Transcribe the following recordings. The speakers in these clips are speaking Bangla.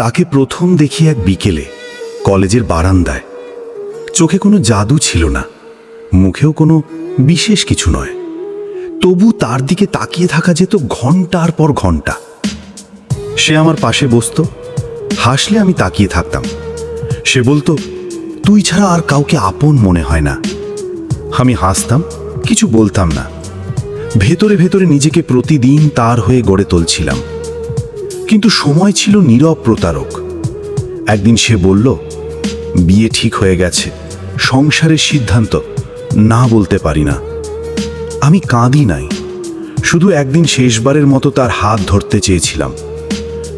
তাকে প্রথম দেখি এক বিকেলে, কলেজের বারান্দায়। চোখে কোনো জাদু ছিল না, মুখেও কোনো বিশেষ কিছু নয়। তবু তার দিকে তাকিয়ে থাকা যেত ঘণ্টার পর ঘণ্টা। সে আমার পাশে বসতো, হাসলে আমি তাকিয়ে থাকতাম। সে বলতো, তুই ছাড়া আর কাউকে আপন মনে হয় না। আমি হাসতাম, কিছু বলতাম না। ভেতরে ভেতরে নিজেকে প্রতিদিন তার হয়ে গড়ে তুলছিলাম। কিন্তু সময় ছিল নীরব প্রতারক। একদিন সে বলল, বিয়ে ঠিক হয়ে গেছে, সংসারের সিদ্ধান্ত, না বলতে পারি না। আমি কাঁদি নাই, শুধু একদিন শেষবারের মতো তার হাত ধরতে চেয়েছিলাম।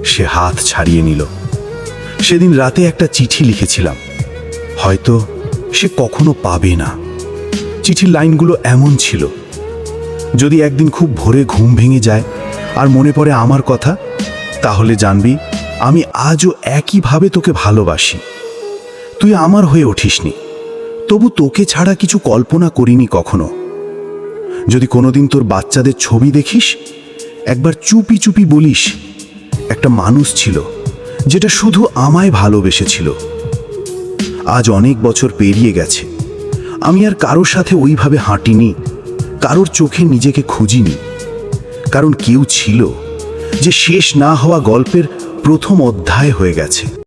সে হাত ছাড়িয়ে নিল। সেদিন রাতে একটা চিঠি লিখেছিলাম। হয়তো সে কখনো পাবে না। চিঠির লাইনগুলো এমন ছিল, যদি একদিন খুব ভোরে ঘুম ভেঙে যায় আর মনে পড়ে আমার কথা তাহলে জানবি, আমি আজও একইভাবে তোকে ভালোবাসি। তুই আমার হয়ে উঠিসনি। তবু তোকে ছাড়া কিছু কল্পনা করিনি কখনো। যদি কোনোদিন তোর বাচ্চাদের ছবি দেখিস, একবার চুপি চুপি বলিস, একটা মানুষ ছিল, যেটা শুধু আমায় ভালোবেসেছিল। আজ অনেক বছর পেরিয়ে গেছে। আমি আর কারোর সাথে ওইভাবে হাঁটিনি, কারোর চোখে নিজেকে খুঁজিনি, কারণ কেউ ছিল। যে শেষ না হওয়া গল্পের প্রথম অধ্যায় হয়ে গেছে।